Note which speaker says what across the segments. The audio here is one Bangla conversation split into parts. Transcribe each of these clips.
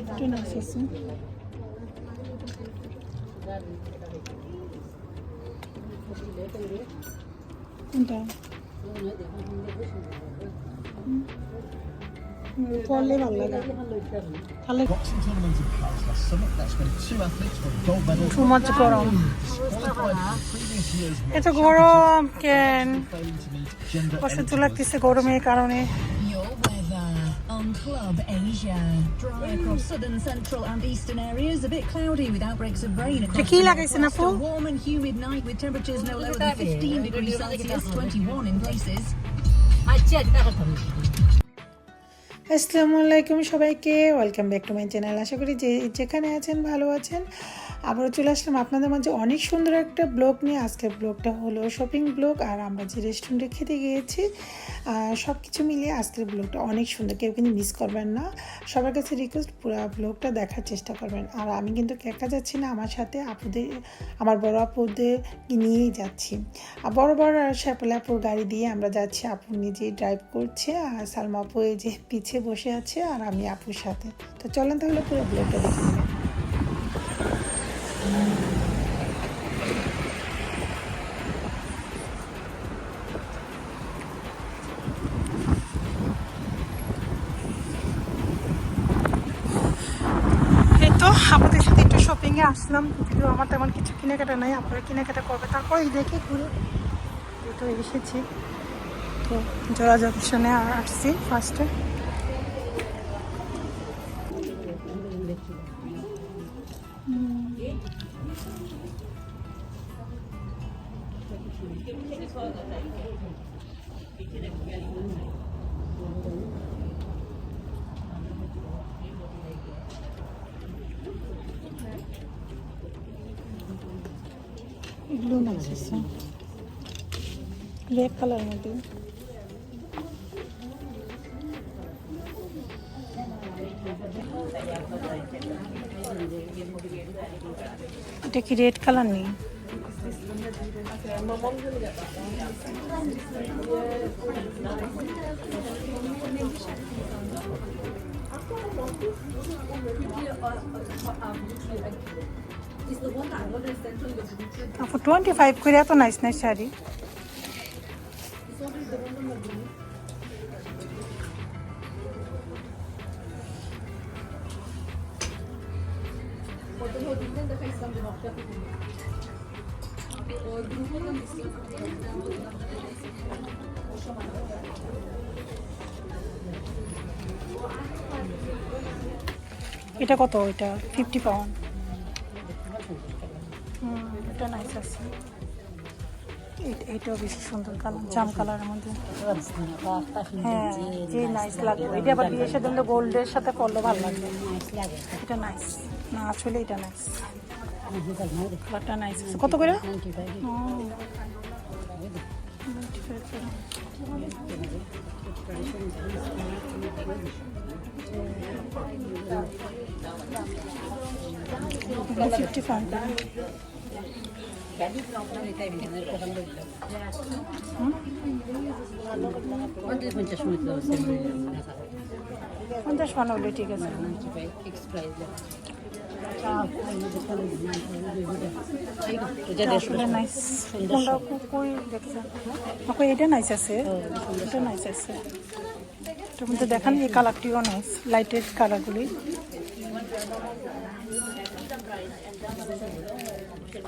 Speaker 1: একটু নাইস আছে কোনটা মাচ গরম এত গরম কেন
Speaker 2: gender
Speaker 1: অসহ্য লাগতেছে গরমের কারণে
Speaker 3: Club Asia. Dry across southern, central, and eastern areas. A bit cloudy with outbreaks of rain across Tequila.
Speaker 1: আপু?
Speaker 3: A warm and humid night with temperatures no lower than 15 degrees Celsius, 21 in places.
Speaker 1: আসসালামু আলাইকুম সবাইকে welcome back to my channel আশা করি যে যেখানে আছেন ভালো আছেন আবারও চলে আসলাম আপনাদের মাঝে। অনেক সুন্দর একটা ব্লগ নিয়ে আজকের ব্লগটা হলো শপিং ব্লগ আর আমরা যে রেস্টুরেন্টে খেতে গিয়েছি সব কিছু মিলিয়ে আজকের ব্লগটা অনেক সুন্দর। কেউ কিন্তু মিস করবেন না। সবার কাছে রিকোয়েস্ট পুরো ব্লগটা দেখার চেষ্টা করবেন। আর আমি কিন্তু একা যাচ্ছি না, আমার সাথে আপুদের, আমার বড় আপুদের নিয়েই যাচ্ছি। আর বড় বড় শ্যাপলা আপুর গাড়ি দিয়ে আমরা যাচ্ছি, আপু নিজেই ড্রাইভ করছে আর সালমা আপু এই যে পিছে বসে আছে আর আমি আপুর সাথে। তো চলেন তাহলে পুরো ব্লগটা দেখে আমাদের সাথে একটু শপিংয়ে আসলাম। যদিও আমার তেমন কিছু কেনাকাটা নাই, আপনারা কেনাকাটা করবে। তারপরে দেখে ঘুরে। তো এসেছি। তো জোড়া জংশনে আসছি ফার্স্টে এগুলো নাইস আছে রেড কালার মধ্যে এটা কি রেড কালার নেই আপু টোয়েন্টি ফাইভ করে এত নাইস নাইস শাড়ি এটা কত? এটা ফিফটি পাউন্ড এটা আছে এটাও বেশি সুন্দর কালার জাম কালারের মধ্যে। হ্যাঁ যে নাইস লাগবে। এটা আবার বিয়ে সাথে গোল্ডের সাথে পরলে ভালো লাগবে। এটা নাইস না আসলে এটা নাইস কালারটা নাইস কত করে? ও, 95 করে। ফিফটি ফাইভ পঞ্চাশ পান হলে ঠিক আছে এটা নাইস আছে এটা নাইস আছে এটার মধ্যে দেখান এই কালারটিও নাইস লাইটের কালারগুলি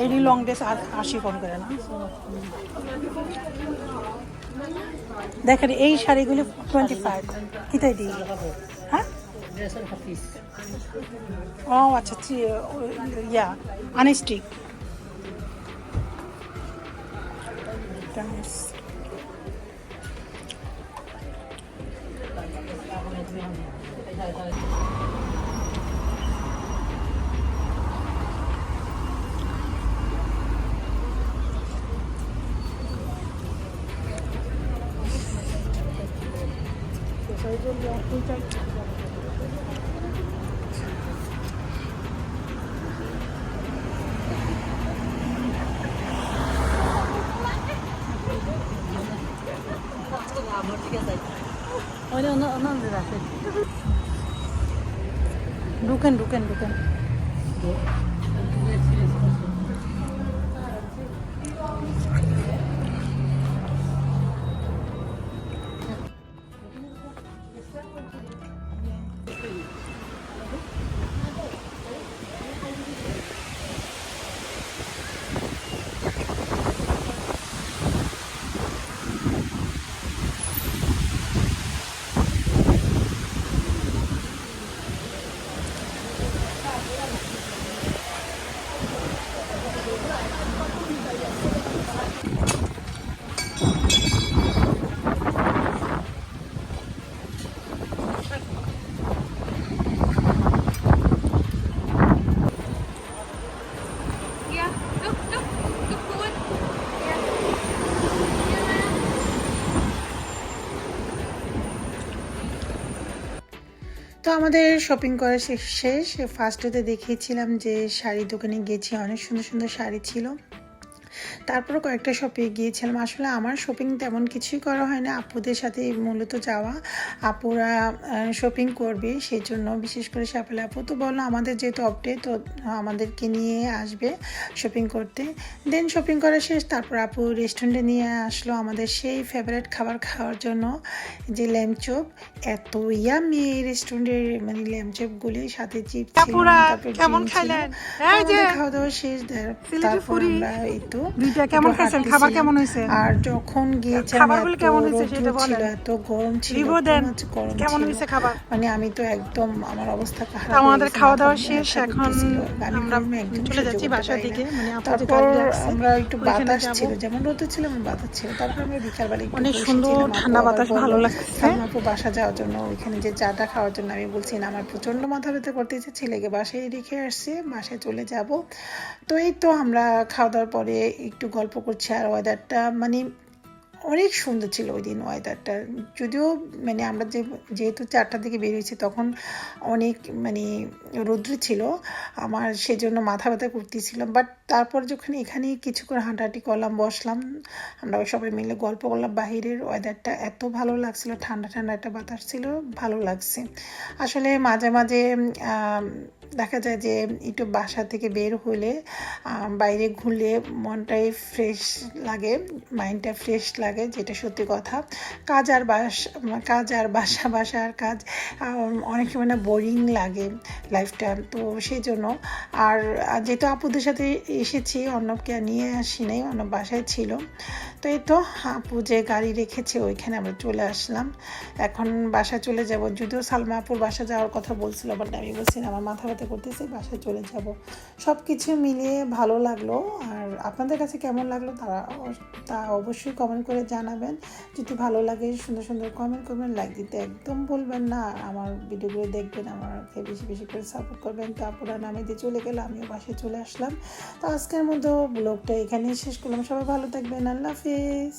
Speaker 1: এই লং ড্রেস আর আশি কম করে না। দেখেন এই শাড়িগুলি টোয়েন্টি ফাইভ কিতাই দিই হ্যাঁ? ও আচ্ছা চি- ও, അവനെ ഒന്ന്
Speaker 4: ഒന്നാമത് ഇതാക്കി ഡുക്കൻ ഡുക്കൻ
Speaker 1: ഡുക്കൻ よくわかるかも。
Speaker 4: তো আমাদের শপিং করা শেষ। শেষ ফার্স্টেতে দেখিয়েছিলাম যে শাড়ি দোকানে গেছি, অনেক সুন্দর সুন্দর শাড়ি ছিল। তারপরে কয়েকটা শপে গিয়েছিলাম। আসলে আমার শপিং তেমন কিছুই করা হয় না। আপুদের সাথে মূলত যাওয়া। আপুরা শপিং করবে সেই জন্য বিশেষ করে সাপেল আপু তো বলল আমাদের যেহেতু অপডে তো আমাদেরকে নিয়ে আসবে শপিং করতে। দেন শপিং করা শেষ তারপর আপু রেস্টুরেন্টে নিয়ে আসলো আমাদের সেই ফেভারিট খাবার খাওয়ার জন্য যে ল্যাম্পচপ এত ইয়ামি এই রেস্টুরেন্টের মানে ল্যাম্পচপগুলি সাথে চিপস ছিল
Speaker 5: আপুরা, কেমন খাইলেন?
Speaker 4: তো
Speaker 5: এই যে,
Speaker 4: আমাদের খাওয়া দাওয়া শেষ তারপর আমরা এই তো
Speaker 5: দুইটা কেমন খাইছেন? খাবার কেমন হয়েছে?
Speaker 4: আর যখন
Speaker 5: খাবারগুলো কেমন হয়েছে সেটা বলেন।
Speaker 4: এত গরম ছিল
Speaker 5: দেন।
Speaker 4: মনে
Speaker 5: কেমন হয়েছে খাবার?
Speaker 4: মানে আমি তো একদম আমার অবস্থা খারাপ
Speaker 5: আমাদের খাওয়া দাওয়া শেষ এখন আমরা চলে যাচ্ছি বাসার দিকে। মানে
Speaker 4: তারপর আমরা একটু বাতাস ছিল যেমন রোদ ছিল আমার বাতাস ছিল। তারপর আমরা বিকালবেলা
Speaker 5: অনেক সুন্দর ঠান্ডা বাতাস ভালো লাগছে।
Speaker 4: বাসা যাওয়ার জন্য ওইখানে যে চাটা খাওয়ার জন্য আমি বলছি না আমার প্রচণ্ড মাথা ব্যথা করতেছে ছেলেকে বাসায় রেখে আসছে বাসায় চলে যাব। তো এই তো আমরা খাওয়া দাওয়ার পরে একটু গল্প করছি আর ওয়েদারটা মানে অনেক সুন্দর ছিল ওই দিন ওয়েদারটা যদিও মানে আমরা যে, যেহেতু চারটার দিকে বেরিয়েছি তখন অনেক মানে রৌদ্র ছিল, আমার সেজন্য মাথা ব্যথা করতেছিলাম বাট তারপর যখন এখানে কিছুক্ষণ হাঁটাহাঁটি করলাম, বসলাম, আমরা সবাই মিলে গল্প করলাম, বাহিরের ওয়েদারটা এত ভালো লাগছিল, ঠান্ডা ঠান্ডা একটা বাতাস ছিল, ভালো লাগছে। আসলে মাঝে মাঝে দেখা যায় যে একটু বাসা থেকে বের হলে বাইরে ঘুরলে মনটাই ফ্রেশ লাগে মাইন্ডটা ফ্রেশ লাগে, যেটা সত্যি কথা। কাজ আর বাস, কাজ আর বাসা বাসা আর কাজ অনেক সময় না বোরিং লাগে লাইফটা তো সেই জন্য, আর যেহেতু আপুদের সাথে এসেছি অর্ণবকে আর নিয়ে আসি নাই, অর্ণব বাসায় ছিল। তো এই তো, আপু যে গাড়ি রেখেছে, ওইখানে আমরা চলে আসলাম। এখন বাসায় চলে যাব। যদিও সালমা আপুর বাসা যাওয়ার কথা বলছিল বাট আমি বলছি আমার মাথা ব্যথা করতেছে, বাসায় চলে যাব। সব কিছু মিলিয়ে ভালো লাগল। আর আপনাদের কাছে কেমন লাগল তারা তা অবশ্যই কমেন্ট করে জানাবেন। যদি ভালো লাগে, সুন্দর সুন্দর কমেন্ট করবেন লাইক দিতে একদম বলবেন না। আমার ভিডিওগুলো দেখবেন আমাকে বেশি বেশি করে সাপোর্ট করবেন। তো আপুরা নামে দিয়ে চলে গেলে, আমিও বাসায় চলে আসলাম। তো আজকের মতো ব্লগটা এখানেই শেষ করলাম। সবাই ভালো থাকবেন। আল্লাহ হাফিজ।